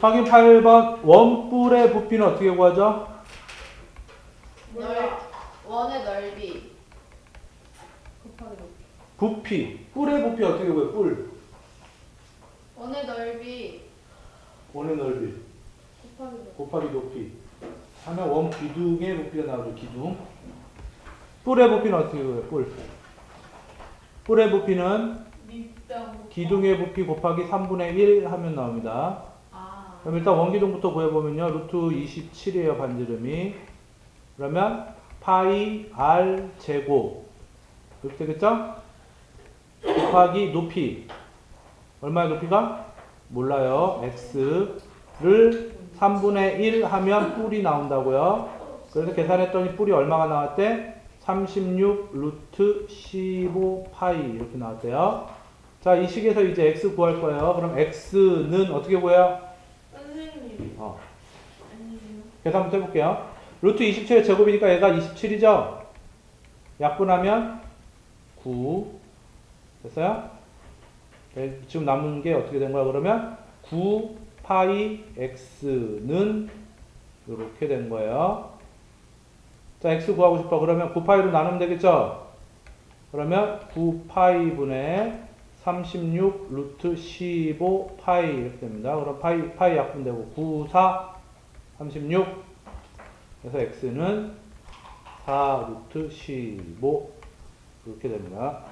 확인 8번 원뿔의 부피는 어떻게 구하죠? 몰라. 원의 넓이 곱하기 높이. 부피 뿔의 부피 어떻게 구해요? 뿔 원의 넓이 원의 넓이 곱하기 높이. 곱하기 높이 하면 원 기둥의 부피가 나오죠 기둥 뿔의 부피는 어떻게 구해요? 뿔 뿔의 부피는. 기둥의 부피 곱하기 3분의 1 하면 나옵니다 아. 그럼 일단 원기둥부터 구해보면요 루트 27이에요 반지름이 그러면 파이 r 제곱 이렇게 되겠죠? 곱하기 높이 얼마의 높이가? 몰라요 x를 3분의 1 하면 뿔이 나온다고요 그래서 계산했더니 뿔이 얼마가 나왔대? 36 루트 15 파이 이렇게 나왔대요 자 이 식에서 이제 x 구할 거예요 그럼 x는 어떻게 구해요? 선생님. 어, 아니요. 계산부터 해볼게요. 루트 27의 제곱이니까 얘가 27이죠? 약분하면 9. 됐어요? 네, 지금 남은 게 어떻게 된 거야? 그러면 9 파이 x는 이렇게 된 거예요. 자, x 구하고 싶어. 그러면 9 파이로 나누면 되겠죠? 그러면 9 파이분의 36 루트 15 파이 이렇게 됩니다. 그럼 파이, 파이 약분되고 9, 4, 36 그래서 x는 4 루트 15 이렇게 됩니다.